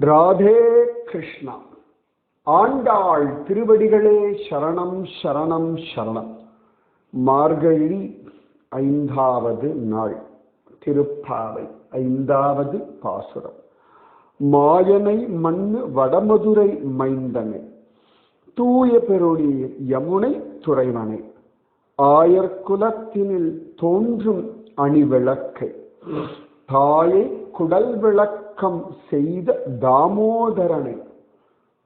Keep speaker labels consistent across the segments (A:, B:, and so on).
A: ராதே கிருஷ்ணா. ஆண்டாள் திருவடிகளே சரணம் சரணம் சரணம். மார்கழி ஐந்தாவது நாள் திருப்பாவை ஐந்தாவது பாசுரம். மாயனை மண்ணு வடமதுரை மைந்தனை. தூய பெருநீர் யமுனை துறைவனை. ஆயர்குலத்தினில் தோன்றும் அணிவிளக்கை. தாயை குடல் அடக்கம் செய்த தாமோதரனை.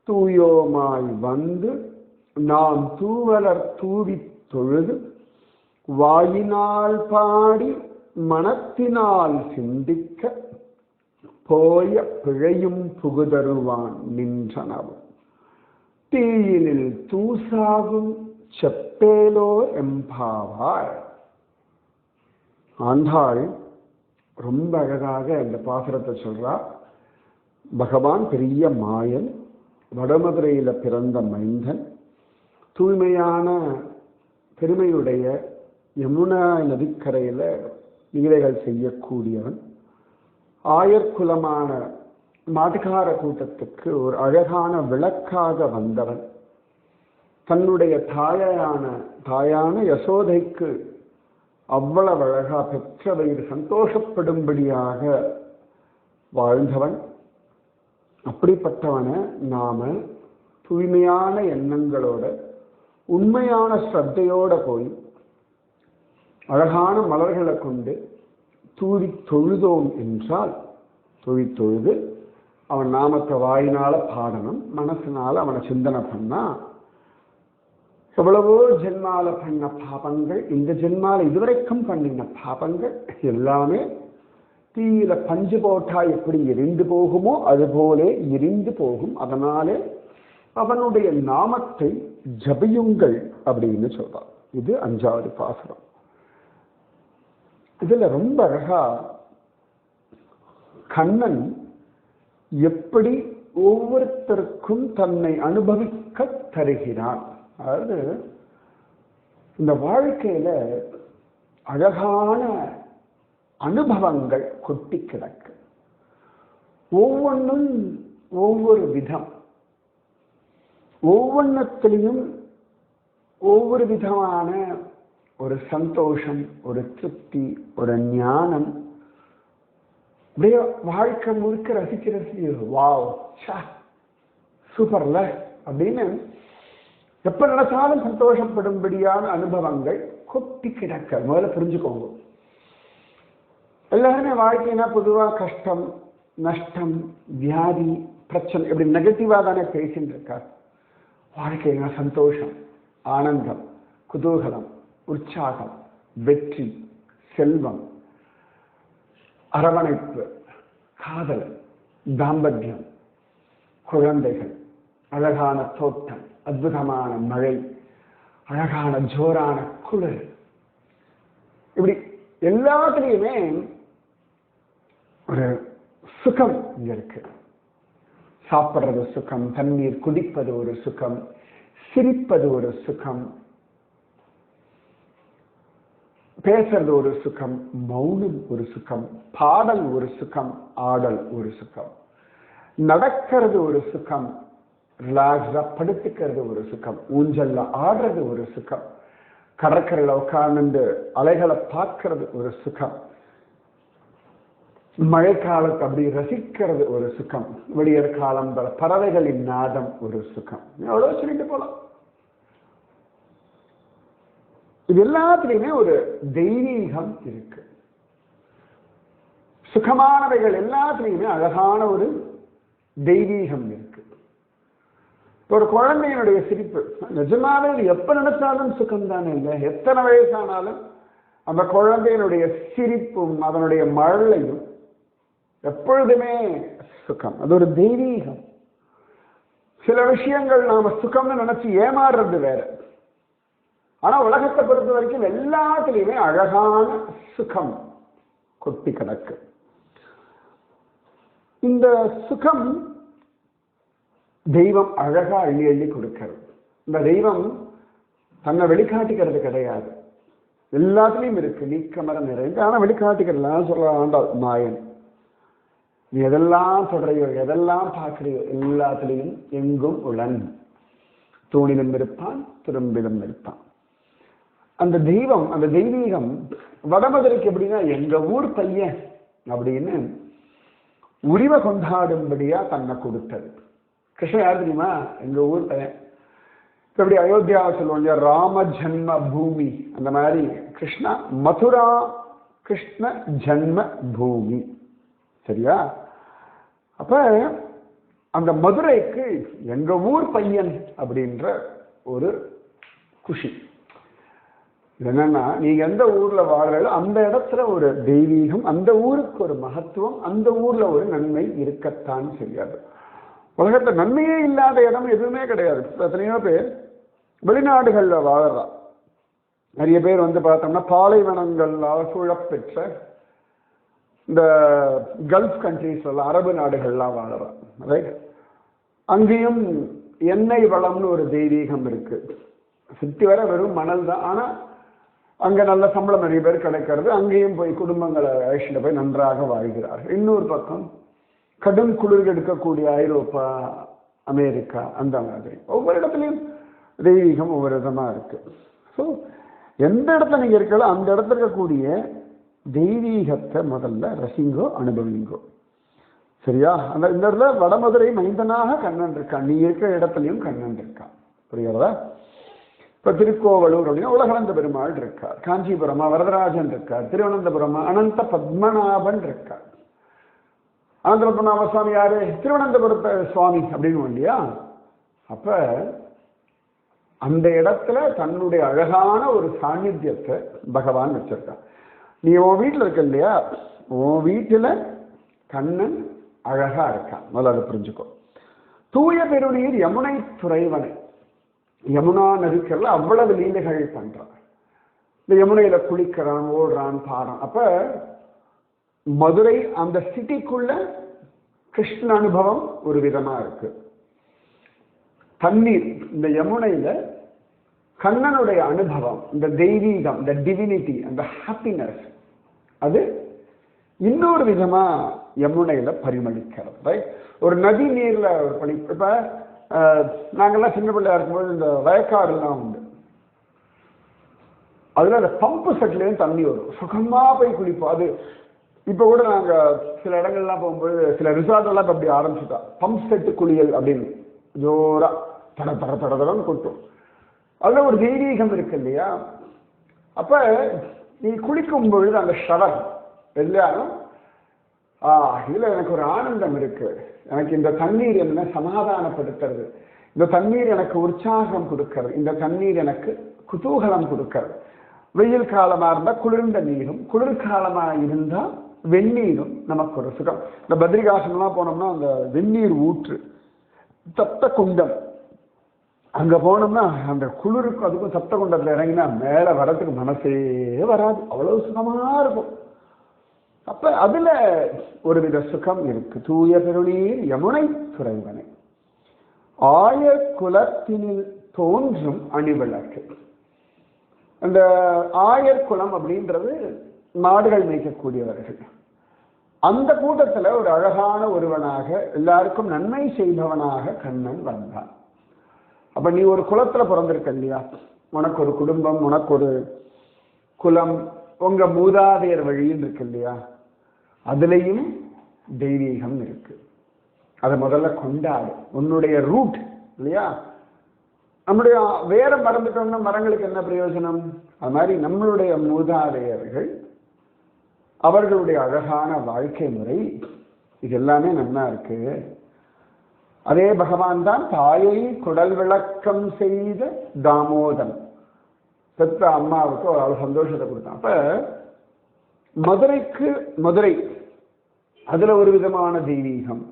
A: தூயோமாய் வந்து நாம் தூவலர் தூவி தொழுது வாயினால் பாடி மனத்தினால் சிந்திக்க போய பிழையும் புகுதருவான் நின்றனவும். தீயினில் தூசாகும் செப்பேலோ எம்பாவாய். ஆண்டாள் ரொம்ப அழகாக இந்த பாசுரத்தை சொல்றா. பகவான் பெரிய மாயன் வடமதுரையில் பிறந்த மைந்தன் தூய்மையான பெருமையுடைய யமுனா நதிக்கரையில் லீலைகள் செய்யக்கூடியவன். ஆயர்குலமான மாட்டுக்கார கூட்டத்துக்கு ஒரு அழகான விளக்காக வந்தவன். தன்னுடைய தாயான தாயான யசோதைக்கு அவ்வளவு அழகா பெற்ற சந்தோஷப்படும்படியாக வாழ்ந்தவன். அப்படிப்பட்டவனை நாம தூய்மையான எண்ணங்களோட உண்மையான ஸ்ரத்தையோட போய் அழகான மலர்களை கொண்டு தூவி தொழுதோம் என்றால் தூவி தொழுது அவன் நாமத்தை வாயினால பாடணும் மனசினால அவனை சிந்தனை பண்ணா எவ்வளவோ ஜென்மால பண்ண பாபங்கள் இந்த ஜென்மால இதுவரைக்கும் பண்ணின பாபங்கள் எல்லாமே தீயில பஞ்சு போட்டா எப்படி எரிந்து போகுமோ அதுபோலே எரிந்து போகும். அதனாலே அவனுடைய நாமத்தை ஜபியுங்கள் அப்படின்னு சொல்றான். இது அஞ்சாவது பாசுரம். இதுல ரொம்ப அழகா கண்ணன் எப்படி ஒவ்வொருத்தருக்கும் தன்னை அனுபவிக்க தருகிறான். அதாவது இந்த வாழ்க்கையில அழகான அனுபவங்கள் கொட்டி கிடக்கு. ஒவ்வொன்றும் ஒவ்வொரு விதம். ஒவ்வொன்றத்திலையும் ஒவ்வொரு விதமான ஒரு சந்தோஷம் ஒரு திருப்தி ஒரு ஞானம். அப்படியே வாழ்க்கை முழுக்க ரசிச்சு ரசிச்சு வாவ் சூப்பர்ல அப்படின்னு எப்ப நினைச்சாலும் சந்தோஷப்படும்படியான அனுபவங்கள் கொட்டி கிடக்க. முதல்ல புரிஞ்சுக்கோங்க. எல்லாருமே வாழ்க்கைனா பொதுவா கஷ்டம் நஷ்டம் வியாதி பிரச்சனை இப்படி நெகட்டிவாக தானே பேசிட்டு இருக்கார் வாழ்க்கைனா சந்தோஷம் ஆனந்தம் குதூகலம் உற்சாகம் வெற்றி செல்வம் அரவணைப்பு காதல் தாம்பத்தியம் குழந்தைகள் அழகான தோட்டம் அற்புதமான மழை அழகான ஜோரான குளிர். இப்படி எல்லாத்துலேயுமே ஒரு சுகம் இங்க இருக்கு. சாப்பிட்றது சுகம் தண்ணீர் குடிப்பது ஒரு சுகம் சிரிப்பது ஒரு சுகம் பேசுறது ஒரு சுகம் மௌனம் ஒரு சுகம் பாடல் ஒரு சுகம் ஆடல் ஒரு சுகம் நடக்கிறது ஒரு சுகம் ரிலாக்ஸா படுத்துக்கிறது ஒரு சுகம் ஊஞ்சல்ல ஆடுறது ஒரு சுகம் கடற்கரையில உட்கார்ந்து அலைகளை பார்க்கறது ஒரு சுகம் மழைக்காலத்தை அப்படி ரசிக்கிறது ஒரு சுகம் விடியற் காலம் பறவைகளின் நாதம் ஒரு சுகம். எவ்வளவு சொல்லிட்டு போலாம். இது எல்லாத்துலேயுமே ஒரு தெய்வீகம் இருக்கு. சுகமானவைகள் எல்லாத்துலேயுமே அழகான ஒரு தெய்வீகம் இருக்கு. ஒரு குழந்தையினுடைய சிரிப்பு. நிஜமாவே இது எப்ப நினைச்சாலும் சுகம் தானே இல்லை? எத்தனை வயசானாலும் அந்த குழந்தையினுடைய சிரிப்பும் அதனுடைய மழலையும் எப்பொழுதுமே சுகம். அது ஒரு தெய்வீகம். சில விஷயங்கள் நாம சுகம்னு நினைச்சு ஏமாறுறது வேற. ஆனா உலகத்தை பொறுத்த வரைக்கும் எல்லாத்துலேயுமே அழகான சுகம் கொட்டி கிடக்கு. இந்த சுகம் தெய்வம் அழகாக அள்ளி அள்ளி கொடுக்கிறது. இந்த தெய்வம் தன்னை வெளிக்காட்டிக்கிறது கிடையாது. எல்லாத்துலேயும் இருக்கு. நீக்கமர நிறைந்து ஆனால் வெளிக்காட்டிக்கிறதுலாம் சொல்ல ஆண்டாள் மாயன் நீ எதெல்லாம் சொல்றையோ எதெல்லாம் பார்க்குறையோ எல்லாத்துலேயும் எங்கும் உளன் தூணிலும் இருப்பான் திரும்பிலும் இருப்பான் அந்த தெய்வம் அந்த தெய்வீகம் வடமதுரைக்கு எப்படின்னா எங்க ஊர் பையன் அப்படின்னு உரிமை கொண்டாடும்படியா தன்னை கொடுத்தது. கிருஷ்ணன் யார் தெரியுமா? எங்கள் ஊர் பையன். இப்போ எப்படி அயோத்தியாவை சொல்லுவோம் இல்லையா? ராம ஜன்ம பூமி. அந்த மாதிரி கிருஷ்ணா மதுரா கிருஷ்ண ஜன்ம பூமி. சரியா? அப்போ அந்த மதுரைக்கு எங்கள் ஊர் பையன் அப்படின்ற ஒரு குஷி. என்னன்னா நீங்க எந்த ஊர்ல வாழ்றீங்களோ அந்த இடத்துல ஒரு தெய்வீகம் அந்த ஊருக்கு ஒரு மகத்துவம் அந்த ஊர்ல ஒரு நன்மை இருக்கத்தான் செய்யாது. உலகத்தில் நன்மையே இல்லாத இடம் எதுவுமே கிடையாது. எத்தனையோ பேர் வெளிநாடுகளில் வாழறா. நிறைய பேர் வந்து பார்த்தோம்னா பாலைவனங்களால் சூழப்பெற்ற இந்த கல்ஃப் கண்ட்ரீஸ்லாம் அரபு நாடுகள்லாம் வாழறான் ரைட் அங்கேயும் எண்ணெய் வளம்னு ஒரு தெய்வீகம் இருக்கு. சுற்றி வர வெறும் மணல் தான். ஆனால் அங்கே நல்ல சம்பளம் நிறைய பேர் கிடைக்கிறது. அங்கேயும் போய் குடும்பங்களை அழைச்சிட்டு போய் நன்றாக வாழ்கிறார்கள். இன்னொரு பக்கம் கடும் குளிர் எடுக்கக்கூடிய ஐரோப்பா அமெரிக்கா அந்த மாதிரி. ஒவ்வொரு இடத்துலையும் தெய்வீகம் ஒவ்வொரு விதமா இருக்கு. ஸோ எந்த இடத்துல நீங்கள் இருக்கீங்களோ அந்த இடத்துல இருக்கக்கூடிய தெய்வீகத்தை முதல்ல ரசிங்கோ அனுபவிங்கோ. சரியா? அந்த இந்த இடத்துல வடமதுரை மைந்தனாக கண்ணன் இருக்கான். நீ இருக்கிற இடத்துலையும் கண்ணன் இருக்கான். புரிகிறதா? இப்போ திருக்கோவலூர் அப்படின்னா உலகளந்த பெருமாள் இருக்கார். காஞ்சிபுரமா வரதராஜன் இருக்கார். திருவனந்தபுரமா அனந்த பத்மநாபன் இருக்கார். அனந்த பத்மநாப சுவாமி யாரு? திருவனந்தபுரத்த சுவாமி அப்படின்னு இல்லையா? அப்ப அந்த இடத்துல தன்னுடைய அழகான ஒரு சாநித்தியத்தை பகவான் வச்சிருக்கான் நீ உன் வீட்டில் இருக்க இல்லையா? உன் வீட்டில் கண்ணன் அழகா இருக்கான். முதல்ல அதை புரிஞ்சுக்கோ. தூய பெருநீர் யமுனை துறைவனை. யமுனா நதிக்கரில் அவ்வளவு லீலைகள் பண்றான் இந்த யமுனையில குளிக்கிறான் ஓடுறான் பாடுறான். அப்ப மதுரை அந்த சிட்டிக்குள்ள கிருஷ்ண அனுபவம் ஒரு விதமா இருக்கு. தண்ணீர் இந்த யமுனையில கண்ணனுடைய அனுபவம் இந்த தெய்வீகம் இந்த டிவினிட்டி அந்த ஹாப்பினஸ் அது இன்னொரு விதமா யமுனையில பரிமளிக்கிறது ரைட் ஒரு நதி நீர்ல ஒரு பனி இப்ப நாங்கெல்லாம் சின்ன பிள்ளையா இருக்கும்போது இந்த வயக்காடுலாம் உண்டு. அதுல அந்த பம்பு செட்லேயும் தண்ணி வரும். சுகமா போய் குளிப்போம். அது இப்போ கூட நாங்கள் சில இடங்கள்லாம் போகும்போது சில ரிசார்ட் எல்லாம் அப்படி ஆரம்பிச்சுட்டா. பம்ப் செட்டு குளியல் அப்படின்னு. ஜோராக தட தட தட தடன்னு கொட்டும். அதில் ஒரு தெய்வீகம் இருக்கு இல்லையா? அப்போ நீ குளிக்கும் பொழுது அந்த ஷவர் எல்லாரும் ஆ இதில் எனக்கு ஒரு ஆனந்தம் இருக்கு. எனக்கு இந்த தண்ணீர் என்ன சமாதானப்படுத்துறது. இந்த தண்ணீர் எனக்கு உற்சாகம் கொடுக்கிறது. இந்த தண்ணீர் எனக்கு குதூகலம் கொடுக்கிறது. வெயில் காலமாக இருந்தால் குளிர்ந்த நீரும் குளிர்காலமாக இருந்தால் வெந்நீரும் நமக்கு ஒரு சுகம். இந்த பத்ரிகாசனம்லாம் போனோம்னா அந்த வெந்நீர் ஊற்று தப்த குண்டம். அங்கே போனோம்னா அந்த குளிருக்கும் அதுக்கும் சப்த குண்டத்தில் இறங்கினா மேலே வரதுக்கு மனசே வராது. அவ்வளோ சுகமாக இருக்கும். அப்போ அதில் ஒரு வித சுகம் இருக்கு. தூய பெருநீர் யமுனை துறைவனை. ஆய குலத்தினில் தோன்றும் அணிவிளக்கு. அந்த ஆயர் குலம் அப்படின்றது மாடுகள் மேய்க்கக்கூடியவர்கள். அந்த கூட்டத்தில் ஒரு அழகான ஒருவனாக எல்லாருக்கும் நன்மை செய்பவனாக கண்ணன் வந்தான். அப்போ நீ ஒரு குலத்தில் பிறந்திருக்க இல்லையா? உனக்கு ஒரு குடும்பம் உனக்கு ஒரு குலம் உங்கள் மூதாதையர் வழியில் இருக்கு இல்லையா? அதுலேயும் தெய்வீகம் இருக்கு. அதை முதல்ல கொண்டாடு. உன்னுடைய ரூட் இல்லையா? நம்முடைய வேற மறந்துட்டோம்னா மரங்களுக்கு என்ன பிரயோஜனம்? அது மாதிரி நம்மளுடைய மூதாதையர்கள் அவர்களுடைய அழகான வாழ்க்கை முறை இது எல்லாமே நல்லா இருக்கு. அதே பகவான் தான் தாயை குடல் விளக்கம் செய்த தாமோதன் பெற்ற அம்மாவுக்கு ஒரு அவ்வளவு சந்தோஷத்தை கொடுத்தான். அப்ப மதுரைக்கு மதுரை அதுல ஒரு விதமான தெய்வீகம்.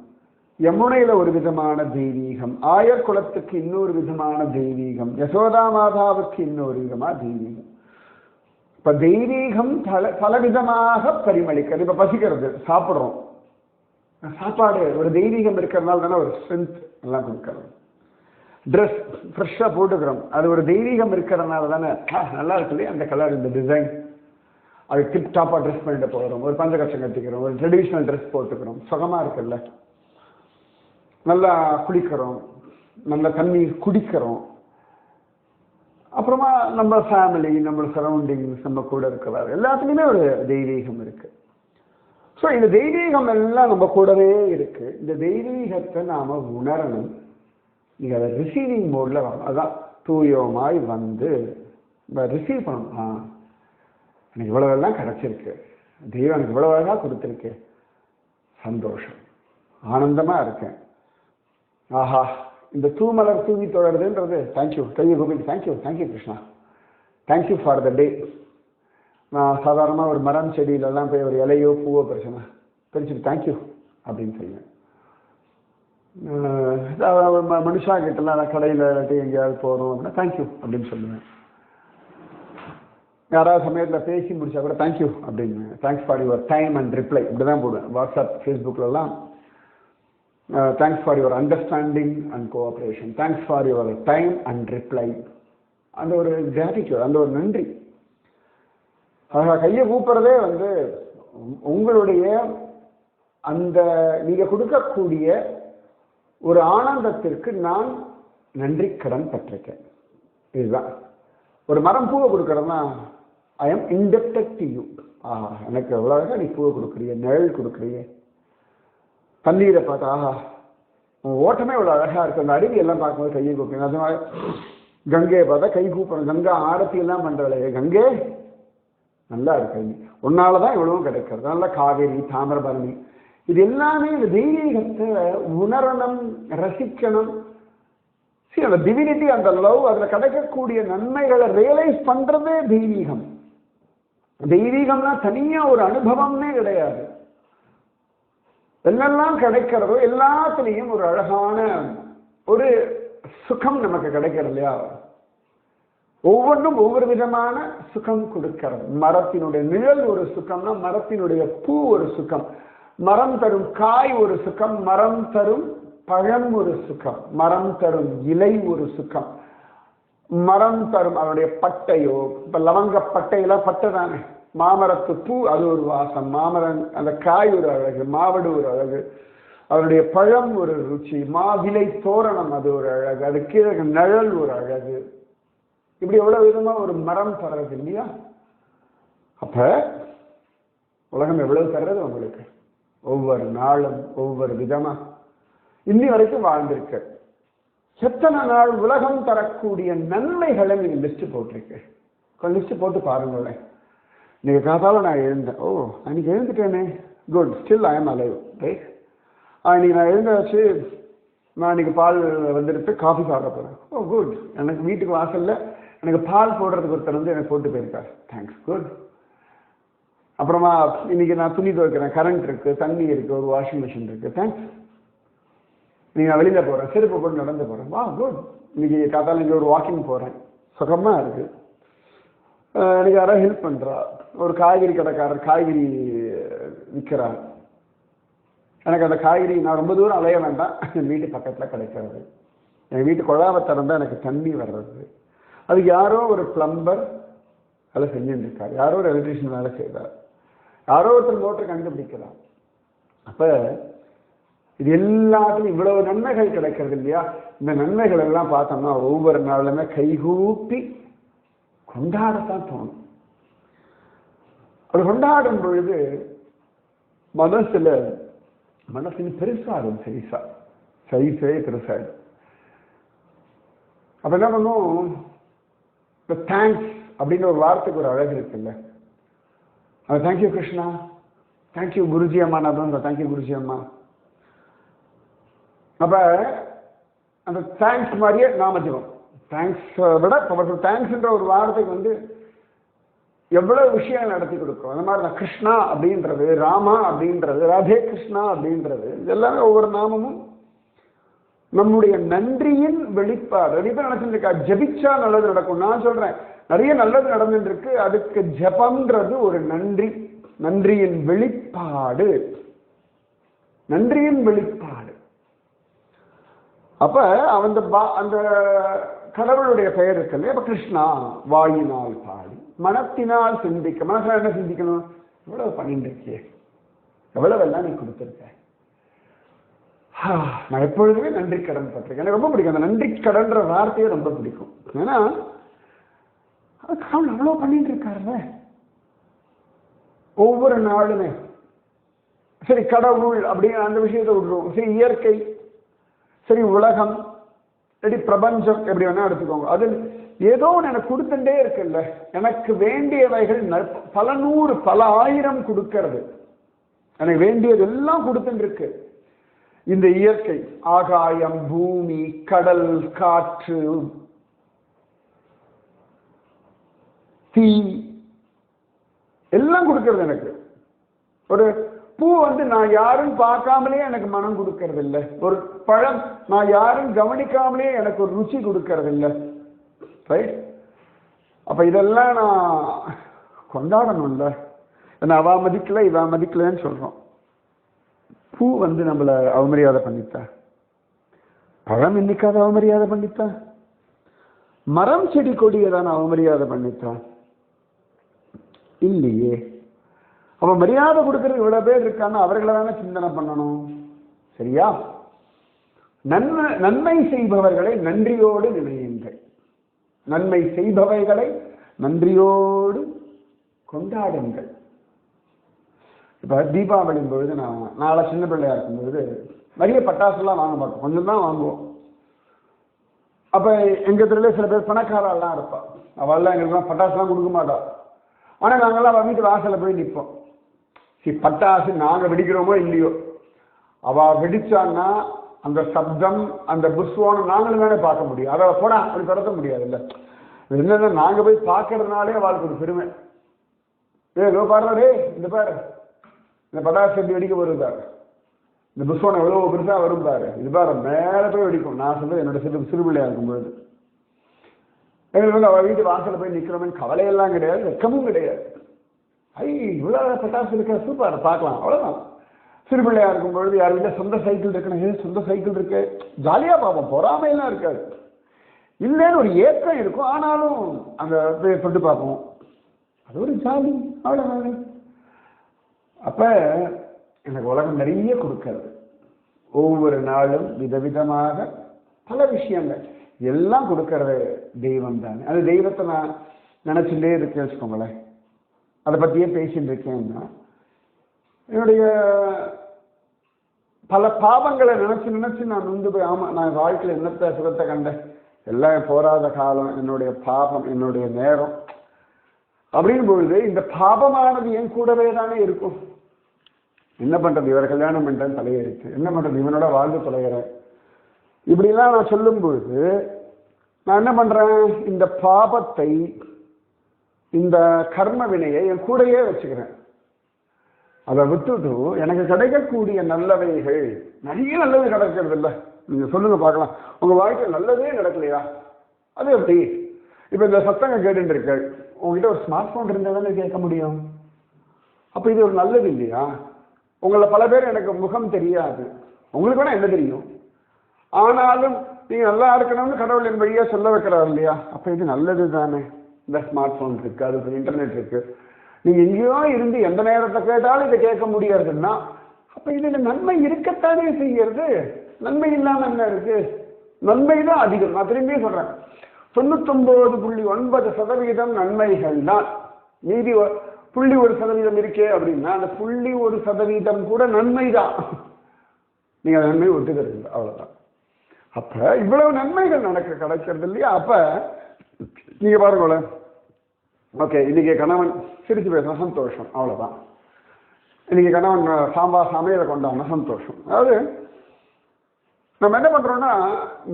A: யமுனையில ஒரு விதமான தெய்வீகம். ஆயர் குலத்துக்கு இன்னொரு விதமான தெய்வீகம். யசோதா மாதாவுக்கு இன்னொரு விதமா தெய்வீகம். இப்போ தெய்வீகம் பல பலவிதமாக பரிமளிக்கிறது. இப்போ பசிக்கிறது சாப்பிட்றோம். சாப்பாடு ஒரு தெய்வீகம் இருக்கிறதுனால தானே ஒரு ஸ்ட்ரென்த் எல்லாம் கொடுக்கறது. ட்ரெஸ் ஃப்ரெஷ்ஷாக போட்டுக்கிறோம். அது ஒரு தெய்வீகம் இருக்கிறதுனால தானே நல்லா இருக்கு அந்த கலர் இந்த டிசைன் அது டிப் டாப்பாக ட்ரெஸ் பண்ணிட்டு போகிறோம் ஒரு பஞ்சகட்சம் கட்டிக்கிறோம். ஒரு ட்ரெடிஷ்னல் ட்ரெஸ் போட்டுக்கிறோம். சுகமாக இருக்குல்ல. நல்லா குளிக்கிறோம். நல்ல தண்ணி குடிக்கிறோம். அப்புறமா நம்ம ஃபேமிலி நம்ம சரௌண்டிங்ஸ் நம்ம கூட இருக்கிறார் எல்லாத்துலேயுமே ஒரு தெய்வீகம் இருக்குது ஸோ இந்த தெய்வீகம் எல்லாம் நம்ம கூடவே இருக்குது இந்த தெய்வீகத்தை நாம் உணரணும். நீங்கள் அதை ரிசீவிங் மோடில் வரணும் அதான் தூயோமாய் வந்து ரிசீவ் பண்ணணும். ஆ எனக்கு இவ்வளவெல்லாம் கிடச்சிருக்கு கிடைச்சிருக்கு. தெய்வம் எனக்கு இவ்வளோ அழகாக கொடுத்துருக்கு. சந்தோஷம். ஆனந்தமாக இருக்கேன். ஆஹா இந்த தூமலர் தூவி தொடருதுன்றது. தேங்க்யூ கையை Gobind thank you thank you Krishna thank you for the day நான் சாதாரணமாக ஒரு மரம் செடியிலெல்லாம் போய் ஒரு இலையோ பூவோ பிரச்சனை பிரிச்சுட்டு தேங்க்யூ அப்படின்னு சொல்லுவேன். மனுஷா கிட்டலாம் கடையில் இல்லாட்டி எங்கேயாவது போகிறோம் அப்படின்னா தேங்க்யூ அப்படின்னு சொல்லுவேன். யாராவது சமயத்தில் பேசி முடிச்சா கூட தேங்க்யூ அப்படின்னு. Thanks for your time and reply இப்படி தான் போடுவேன் WhatsApp ஃபேஸ்புக்கிலலாம் thanks for your understanding and cooperation thanks for your time and reply அந்த ஒரு கிராட்டிடியூட் அந்த ஒரு நன்றி. ஆக கையை கூப்பிட்றதே வந்து உங்களுடைய அந்த நீங்கள் கொடுக்கக்கூடிய ஒரு ஆனந்தத்திற்கு நான் நன்றி கடன் பட்டிருக்கேன். இதுதான். ஒரு மரம் பூவை கொடுக்குறேன்னா I am indebted to you ஆஹா எனக்கு எவ்வளோ நீ பூவை கொடுக்குறிய நிழல் கொடுக்குறிய. தண்ணீரை பார்த்தா ஆஹா ஓட்டமே இவ்வளோ அழகாக இருக்கு. அந்த அருவி எல்லாம் பார்க்கும்போது கையை கூப்பிடுங்க. அது மாதிரி கங்கையை பார்த்தா கை கூப்பிடணும் கங்கா ஆரத்தி எல்லாம் பண்றதில்லையே கங்கை நல்லா இருக்கு. உன்னால தான் இவ்வளவும் கிடைக்கிறது. நல்ல காவேரி தாமிரபரணி. இது எல்லாமே இந்த தெய்வீகத்தை உணரணும் ரசிக்கணும். சரி அந்த டிவினிட்டி அந்த லவ் அதில் கிடைக்கக்கூடிய நன்மைகளை ரியலைஸ் பண்ணுறதே தெய்வீகம். தெய்வீகம்னா தனியாக ஒரு அனுபவம்னே கிடையாது. என்னெல்லாம் கிடைக்கிறதோ எல்லாத்துலேயும் ஒரு அழகான ஒரு சுகம் நமக்கு கிடைக்கிறது இல்லையா? ஒவ்வொன்றும் ஒவ்வொரு விதமான சுகம் கொடுக்கிறது. மரத்தினுடைய நிழல் ஒரு சுகம்னா மரத்தினுடைய பூ ஒரு சுகம். மரம் தரும் காய் ஒரு சுகம். மரம் தரும் பழம் ஒரு சுகம். மரம் தரும் இலை ஒரு சுகம். மரம் தரும் அதனுடைய பட்டையோ இப்ப லவங்க பட்டையெல்லாம் பட்டை தானே? மாமரத்து பூ அது ஒரு வாசம். மாமரம் அந்த காய் ஒரு அழகு மாவடு ஒரு அழகு அதனுடைய பழம் ஒரு ருச்சி மாவிலை தோரணம் அது ஒரு அழகு அது கீழே நிழல் ஒரு அழகு. இப்படி எவ்வளவு விதமாக ஒரு மரம் தர்றது இல்லையா? அப்ப உலகம் எவ்வளவு தர்றது உங்களுக்கு? ஒவ்வொரு நாளும் ஒவ்வொரு விதமா. இன்னி வரைக்கும் வாழ்ந்திருக்கு. எத்தனை நாள் உலகம் தரக்கூடிய நன்மைகளை நீங்க லிஸ்ட் போட்டிருக்கு. லிஸ்ட் போட்டு பாருங்களேன். இன்றைக்கி காத்தால நான் எழுந்தேன் ஓ அன்னைக்கு எழுந்துட்டேனே. Good still I am alive right அன்னைக்கு நான் எழுந்தாச்சு. நான் இன்னைக்கு பால் வந்துடுத்து காஃபி சாப்பிட போகிறேன் ஓ oh, குட் எனக்கு வீட்டுக்கு வாசலில் எனக்கு பால் போடுறதுக்கு ஒருத்தர் வந்து எனக்கு போட்டு போயிருக்கார். தேங்க்ஸ் குட் அப்புறமா இன்னைக்கு நான் துணி துவைக்கிறேன். கரண்ட் இருக்கு தண்ணி இருக்கு ஒரு வாஷிங் மிஷின் இருக்கு. தேங்க்ஸ் நீங்க நான் வெளியில போறேன். செருப்பு போட்டு நடந்து போறேன். வா குட் இன்னைக்கு காத்தால இங்கே ஒரு வாக்கிங் போறேன். சுகமா இருக்கு. எனக்கு யாராவது ஹெல்ப் பண்றா. ஒரு காய்கறி கடைக்காரர் காய்கறி விற்கிறார். எனக்கு அந்த காய்கறி நான் ரொம்ப தூரம் அலைய வேண்டாம். என் வீட்டு பக்கத்தில் கிடைக்கிறது. என் வீட்டு குழாவை திறந்தால் எனக்கு தண்ணி வர்றது. அதுக்கு யாரோ ஒரு பிளம்பர் வேலை செஞ்சுருக்கார் யாரோ ஒரு எலக்ட்ரிஷியன் வேலை செய்தார் யாரோ ஒருத்தர் மோட்டர் கண்டுபிடிக்கிறார். அப்போ இது எல்லாத்துலையும் இவ்வளவு நன்மைகள் கிடைக்கிறது இல்லையா? இந்த நன்மைகள் எல்லாம் பார்த்தோம்னா ஒவ்வொரு நாளுமே கைகூப்பி கொண்டாடத்தான் தோணும். அது கொண்டாடும் பொழுது மனசுல மனசுல பெருசாகும் சைஸா சைஸே பெருசாயிடும் அப்ப என்ன பண்ணும் இந்த தேங்க்ஸ் அப்படின்னு ஒரு வார்த்தைக்கு ஒரு அழகு இருக்குல்ல. அது தேங்க்யூ கிருஷ்ணா தேங்க்யூ குருஜி அம்மா நான் தான் தேங்க்யூ குருஜி அம்மா. அப்ப அந்த தேங்க்ஸ் மாதிரியே நாம ஜபம். தேங்க்ஸ் விட பவர்ஃபுல் தேங்க்ஸ்ன்ற ஒரு வார்த்தைக்கு வந்து எவ்வளவு விஷயம் நடத்தி கொடுக்குறோம்? அந்த மாதிரி தான். கிருஷ்ணா அப்படின்றது ராமா அப்படின்றது ராதே கிருஷ்ணா அப்படின்றது இதெல்லாமே ஒவ்வொரு நாமமும் நம்முடைய நன்றியின் வெளிப்பாடு. வெளிப்பாடு நினைச்சிருக்கா ஜபிச்சா நல்லது நடக்கும். நான் சொல்றேன் நிறைய நல்லது நடந்துருக்கு அதுக்கு ஜபம்ன்றது ஒரு நன்றி. நன்றியின் வெளிப்பாடு. நன்றியின் வெளிப்பாடு. அப்ப அந்த பா- அந்த கடவுளுடைய பெயர் இருக்கு இல்லையா அப்ப கிருஷ்ணா வாயினால் பாடி. மனத்தினால் சிந்திக்க மனசுல என்ன சிந்திக்கணும்? எவ்வளவு பண்ணிட்டு இருக்கியே எவ்வளவு எல்லாம் நீ கொடுத்துருக்க? நான் எப்பொழுதுமே நன்றி கடன் பட்டிருக்கேன். எனக்கு ரொம்ப பிடிக்கும். அந்த நன்றி கடன்ற வார்த்தையே ரொம்ப பிடிக்கும். ஏன்னா அது கடவுள் அவ்வளவு பண்ணிட்டு இருக்காருல்ல? ஒவ்வொரு நாளுமே. சரி கடவுள் அப்படிங்கிற அந்த விஷயத்தை விடுறோம் சரி இயற்கை. சரி உலகம். சரி பிரபஞ்சம். எப்படி வேணா எடுத்துக்கோங்க. அது ஏதோ ஒன்று எனக்கு கொடுத்துட்டே இருக்குல்ல. எனக்கு வேண்டியவைகள் பல நூறு பல ஆயிரம் கொடுக்கறது. எனக்கு வேண்டியது எல்லாம் கொடுத்துட்டு இந்த இயற்கை ஆகாயம் பூமி கடல் காற்று தீ எல்லாம் கொடுக்கறது எனக்கு. ஒரு பூ வந்து நான் யாரும் பார்க்காமலே எனக்கு மனம் கொடுக்கறது இல்லை ஒரு பழம் நான் யாரும் கவனிக்காமலே எனக்கு ஒரு ருச்சி கொடுக்கறது இல்லை ரைட் அப்போ இதெல்லாம் நான் கொண்டாடணும்ல. நான் அவா மதிக்கலை இவா மதிக்கலைன்னு சொல்கிறோம் பூ வந்து நம்மளை அவமரியாதை பண்ணித்தா. பழம் இன்னைக்காத அவமரியாதை பண்ணித்தா? மரம் செடி கொடியை தான் அவமரியாதை பண்ணித்தா? இல்லையே. அப்ப மரியாதை கொடுக்கறது இவ்வளோ பேர் இருக்கான்னு அவர்களை தானே சிந்தனை பண்ணணும். சரியா? நன்மை நன்மை செய்பவர்களை நன்றியோடு நினையுங்கள். நன்மை செய்பவைகளை நன்றியோடு கொண்டாடுங்கள். இப்ப தீபாவளியின் பொழுது நான் நாளை சின்ன பிள்ளையா இருக்கும்பொழுது நிறைய பட்டாசுலாம் வாங்க மாட்டோம். கொஞ்சம் தான் வாங்குவோம். அப்ப எங்க தெருல சில பேர் பணக்காரெல்லாம் இருப்பான். அவெல்லாம் எங்களுக்குலாம் பட்டாசுலாம் கொடுக்க மாட்டா. ஆனா நாங்கெல்லாம் வீட்டு வாசலில் போய் நிற்போம் சரி பட்டாசு நாங்க வெடிக்கிறோமோ இல்லையோ? அவ வெடிச்சான்னா அந்த சப்தம் அந்த புஷ்வானம் நாங்களும் தானே பார்க்க முடியும். அதை போனால் அப்படி துரத்த முடியாதுல்ல. என்னென்ன நாங்கள் போய் பார்க்கறதுனாலே அவளுக்கு ஒரு பெருமை. ஏ இதோ பாருடா இந்த பாரு. இந்த பட்டாசு எப்படி வெடிக்க வரும் பாரு. இந்த புஷ்வானம் எவ்வளோ பெருசாக வரும் பாரு. இது பாரு மேலே போய் வெடிக்கும். நான் சொல்றது என்னோட சிறு சிறுபிள்ளையாக இருக்கும்போது. எங்களுக்கு வந்து அவள் வீட்டு வாசலில் போய் நிக்கிறோம்னு கவலையெல்லாம் கிடையாது வெக்கமும் கிடையாது. ஐ இவ்வளோ பட்டாசு இருக்க சூப்பர் பார்க்கலாம். அவ்வளோதான் சிறு பிள்ளையா இருக்கும் பொழுது யார் வீட்டில் சொந்த சைக்கிள் இருக்குன்னு சொந்த சைக்கிள் இருக்கு? ஜாலியா பார்ப்போம் பொறாமையெல்லாம் இருக்காது. இல்லைன்னு ஒரு ஏக்கம் இருக்கும் ஆனாலும் அந்த போய் தொட்டு பார்ப்போம். அது ஒரு ஜாலி அவ்வளவுதானே. அப்ப எனக்கு உலகம் நிறைய கொடுக்கறது. ஒவ்வொரு நாளும் விதவிதமாக பல விஷயங்கள். எல்லாம் கொடுக்கறது தெய்வம் தானே. அது தெய்வத்தை நான் நினச்சிட்டே இருக்கேன் வச்சுக்கோங்களேன். அதை பற்றியே பேசிட்டு இருக்கேன்னா என்னுடைய பல பாவங்களை நினச்சி நினச்சி நான் நொந்து போய் ஆமாம் நான் வாழ்க்கையில் என்னத்த சுகத்தை கண்டேன்? எல்லாம் போராத காலம் என்னுடைய பாபம் என்னுடைய நேரம். அப்படின்னு பொழுது இந்த பாபமானது என் கூடவே தானே இருக்கும். என்ன பண்ணுறது இவரை கல்யாணம் பண்ணிட்டேன் தலையெழுத்து. என்ன பண்ணுறது இவனோட வாழ்ந்து தொலைகிறேன். இப்படிலாம் நான் சொல்லும்பொழுது நான் என்ன பண்ணுறேன் இந்த பாபத்தை இந்த கர்ம வினையை என் கூடயே வச்சுக்கிறேன். அதை விட்டுட்டு எனக்கு கிடைக்கக்கூடிய நல்லவைகள் நிறைய நல்லது கிடைக்கிறது இல்லை. நீங்கள் சொல்லுங்கள் பார்க்கலாம். உங்கள் வாழ்க்கையில் நல்லதே நடக்கலையா? அது எப்படி? இப்போ இந்த சத்தங்க கேட்டுருக்கள் உங்ககிட்ட ஒரு ஸ்மார்ட் ஃபோன் இருந்தால் தானே கேட்க முடியும்? அப்போ இது ஒரு நல்லது இல்லையா? உங்களை பல பேர் எனக்கு முகம் தெரியாது. உங்களுக்கு வேணால் என்ன தெரியும்? ஆனாலும் நீங்கள் நல்லா இருக்கணும்னு கடவுள் என் வழியாக சொல்ல வைக்கிறார் இல்லையா? அப்போ இது நல்லது தானே. இந்த ஸ்மார்ட் ஃபோன் இருக்குது அது இன்டர்நெட் இருக்குது நீ எங்கேயோ இருந்து எந்த நேரத்தை கேட்டாலும் இதை கேட்க முடியாதுன்னா அப்போ இதில் நன்மை இருக்கத்தானே செய்கிறது? நன்மை இல்லாமல் என்ன இருக்கு? நன்மை தான் அதிகம். நான் திரும்பியும் சொல்கிறேன் தொண்ணூத்தொம்பது புள்ளி ஒன்பது சதவீதம் நன்மைகள் தான். மீதி புள்ளி ஒரு சதவீதம் இருக்கே அப்படின்னா அந்த புள்ளி ஒரு சதவீதம் கூட நன்மை தான். நீங்கள் அந்த நன்மையை ஒத்துக்கிறது இல்லை அப்போ இவ்வளவு நன்மைகள் நடக்க கிடைக்கிறது இல்லையா? அப்போ நீங்கள் பாருங்களேன். ஓகே இன்னைக்கு கணவன் சிரிச்சு பேசுன சந்தோஷம் அவ்வளோதான் இன்னைக்கு கணவன் சாம்பார் சமையலை கொண்டாடின சந்தோஷம். அதாவது நம்ம என்ன பண்றோம்னா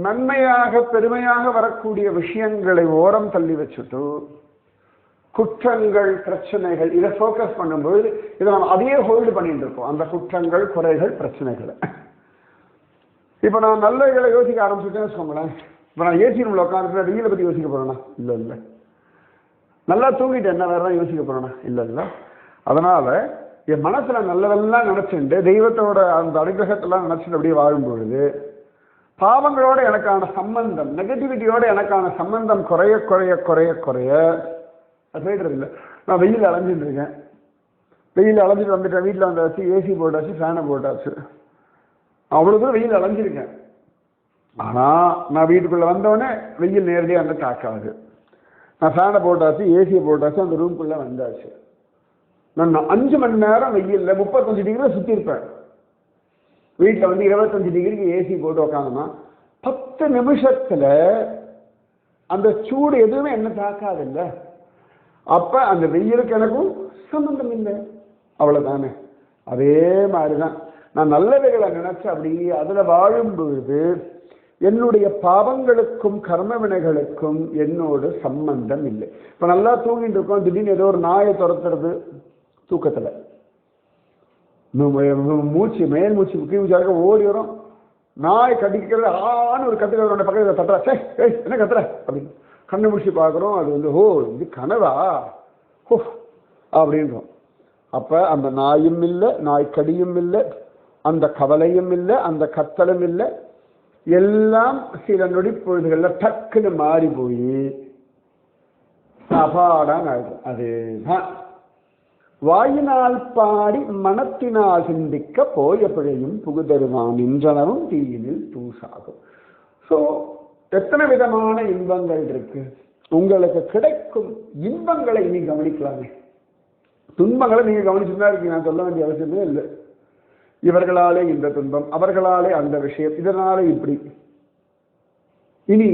A: நன்மையாக பெருமையாக வரக்கூடிய விஷயங்களை ஓரம் தள்ளி வச்சுட்டு குற்றங்கள் பிரச்சனைகள் இதை ஃபோக்கஸ் பண்ணும்போது இதை நம்ம அதையே ஹோல்டு பண்ணிட்டு இருக்கோம். அந்த குற்றங்கள் குறைகள் பிரச்சனைகளை. இப்போ நான் நல்லவைகளை யோசிக்க ஆரம்பிச்சுட்டேன்னு வச்சுக்கோங்களேன். இப்போ நான் ஏசி ரூமில் உட்காந்துட்டு வெயிலை பற்றி யோசிக்க போறேனா? இல்லை இல்லை. நல்லா தூங்கிட்டு என்ன வேறு யோசிக்க போறேனா? இல்லை இல்லை. அதனால் என் மனசில் நல்லதெல்லாம் நினச்சிட்டு தெய்வத்தோட அந்த அனுகிரகத்தெல்லாம் நினச்சிட்டு அப்படியே வாழும் பொழுது பாவங்களோட எனக்கான சம்பந்தம் நெகட்டிவிட்டியோட எனக்கான சம்பந்தம் குறைய குறைய குறைய குறைய அது இல்லை. நான் வெயில் அலைஞ்சிட்டு இருக்கேன். வெயில் அலைஞ்சிட்டு வந்துட்டேன். வீட்டில் வந்தாச்சு ஏசி போட்டாச்சு ஃபேனை போட்டாச்சு. அவ்வளோ தூரம் வெயில் அலைஞ்சிருக்கேன். ஆனால் நான் வீட்டுக்குள்ளே வந்தோடனே வெயில் நேரடியாக வந்து தாக்காது. நான் ஃபேனை போட்டாச்சு ஏசியை போட்டாச்சு அந்த ரூம்குள்ளே வந்தாச்சு. நான் அஞ்சு மணி நேரம் வெயிலில் முப்பத்தஞ்சு டிகிரியில் சுற்றி இருப்பேன். வீட்டில் வந்து இருபத்தஞ்சு டிகிரிக்கு ஏசி போட்டு உக்காந்தோம்னா பத்து நிமிஷத்தில் அந்த சூடு எதுவுமே என்ன தாக்காதில்ல. அப்போ அந்த வெயிலுக்கு எனக்கும் சம்மந்தம் இல்லை. அவ்வளோதானே அதே மாதிரி தான் நான் நல்லவைகளை நினைச்சு அப்படி அதில் வாழும்பொழுது என்னுடைய பாவங்களுக்கும் கர்ம வினைகளுக்கும் என்னோட சம்பந்தம் இல்லை இப்போ நல்லா தூங்கிட்டு இருக்கோம் திடீர்னு ஏதோ ஒரு நாயை துரத்துறது தூக்கத்தில். மூச்சு மேல் மூச்சு கீழ் மூச்சாக ஓடி வரும். நாய் கடிக்கிறது ஆன்னு ஒரு கத்துக்கிறவரோட பக்கத்தில் தட்டுறா. சே ஏய் என்ன கத்துற? அப்படின்னு. கண்ணு முடிச்சு பார்க்குறோம் அது வந்து ஓ இது கனவா? ஹோ அப்படின்றோம். அப்போ அந்த நாயும் இல்லை நாய்க்கடியும் இல்லை அந்த கவலையும் இல்லை அந்த கத்தலும் இல்லை. எல்லாம் சில நொடி பொழுதுகளில் டக்குன்னு மாறி போய் அபாடான் ஆகும் அதுதான். வாயினால் பாடி மனத்தினால் சிந்திக்க போய பிழையும் புகுதருவான் நின்றனவும் தீயினில் தூசாகும். ஸோ எத்தனை விதமான இன்பங்கள் இருக்கு? உங்களுக்கு கிடைக்கும் இன்பங்களை நீ கவனிக்கலாமே. துன்பங்களை நீங்க கவனிச்சுதான் இருக்கீங்க. நான் சொல்ல வேண்டிய அவசியமே இல்லை. இவர்களாலே இந்த துன்பம் அவர்களாலே அந்த விஷயம் இதனாலே இப்படி. இனி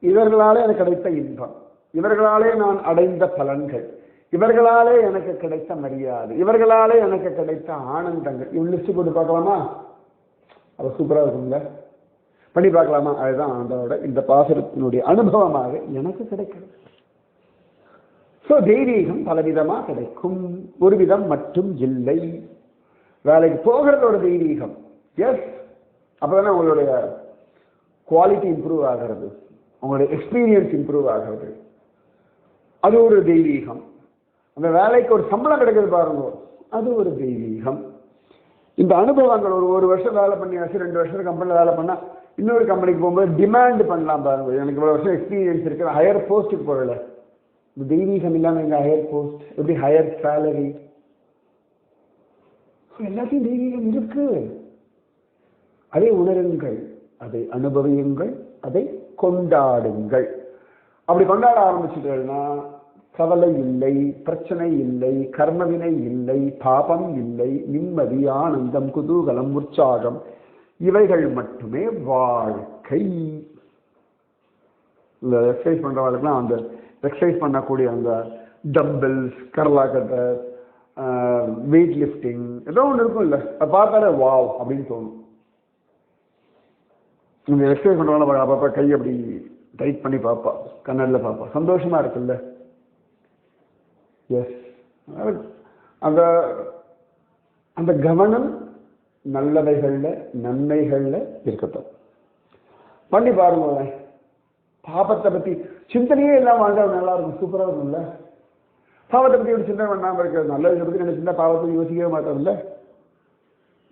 A: இவர்களாலே எனக்கு கிடைத்த இன்பம். இவர்களாலே நான் அடைந்த பலன்கள். இவர்களாலே எனக்கு கிடைத்த மரியாதை. இவர்களாலே எனக்கு கிடைத்த ஆனந்தங்கள். இவன் லிஸ்ட் போட்டு பார்க்கலாமா? அவ சூப்பராக இருக்கும்ல. பண்ணி பார்க்கலாமா? அதுதான் ஆண்டோட இந்த பாசனத்தினுடைய அனுபவமாக எனக்கு கிடைக்கிறது. ஸோ தெய்வீகம் பலவிதமாக கிடைக்கும். ஒரு விதம் மட்டும் இல்லை. வேலைக்கு போகிறதோட தெய்வீகம். எஸ் அப்பதானே உங்களுடைய குவாலிட்டி இம்ப்ரூவ் ஆகிறது. உங்களுடைய எக்ஸ்பீரியன்ஸ் இம்ப்ரூவ் ஆகிறது. அது ஒரு தெய்வீகம். அந்த வேலைக்கு ஒரு சம்பளம் கிடைக்கிறது பாருங்க. அது ஒரு தெய்வீகம். இந்த அனுபவங்கள் ஒரு ஒரு வருஷம் வேலை பண்ணியாச்சு ரெண்டு வருஷம் கம்பெனியில் வேலை பண்ணால் இன்னொரு கம்பெனிக்கு போகும்போது டிமாண்ட் பண்ணலாம் பாருங்க. எனக்கு இவ்வளோ வருஷம் எக்ஸ்பீரியன்ஸ் இருக்கு. ஹையர் போஸ்ட்டுக்கு போகல. இந்த தெய்வீகம் இல்லாமல் எங்கள் ஹையர் போஸ்ட் எப்படி ஹையர் சேலரி எல்லாத்தையும் தெய்வீகம் இருக்கு. அதை உணருங்கள் அதை அனுபவியுங்கள் அதை கொண்டாடுங்கள். அப்படி கொண்டாட ஆரம்பிச்சுட்டேன்னா கவலை இல்லை பிரச்சனை இல்லை கர்மவினை இல்லை பாபம் இல்லை நிம்மதி ஆனந்தம் குதூகலம் உற்சாகம். இவைகள் மட்டுமே வாழ்க்கை. இந்த எக்ஸசைஸ் பண்றவங்களுக்குலாம் அந்த எக்ஸசைஸ் பண்ணக்கூடிய அந்த டம்பிள்ஸ் கரலாக்கட்டை வெயிட் லிஃப்டிங் ஏதோ ஒன்று இருக்கும் இல்லை அதை பார்த்தாலே வாவ் அப்படின்னு தோணும். இந்த எக்ஸசைஸ் பண்ணுறவங்க அப்பப்போ கை அப்படி டைட் பண்ணி பார்ப்பா. கண்ணடில் பார்ப்பா. சந்தோஷமாக இருக்குல்ல எஸ் அந்த அந்த கவனம் நல்லவைகளில் நன்மைகளில் இருக்கட்டும். பண்ணி பாருங்க பாப்பத்தை பற்றி சிந்தனையே எல்லாம் வாழ்ந்தா நல்லா இருக்கும். சூப்பராக இருக்கும்ல. பாவத்தை பற்றி ஒரு சிந்தனை பண்ணாமல் இருக்கிறது. நல்ல விஷயத்தை பற்றி நினைச்சிருந்தா பாவத்தை யோசிக்கவே மாட்டோம்ல?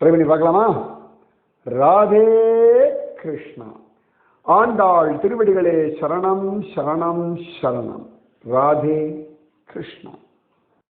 A: ட்ரை பண்ணி பார்க்கலாமா? ராதே கிருஷ்ணா. ஆண்டாள் திருவடிகளே சரணம் சரணம் சரணம். ராதே கிருஷ்ணா.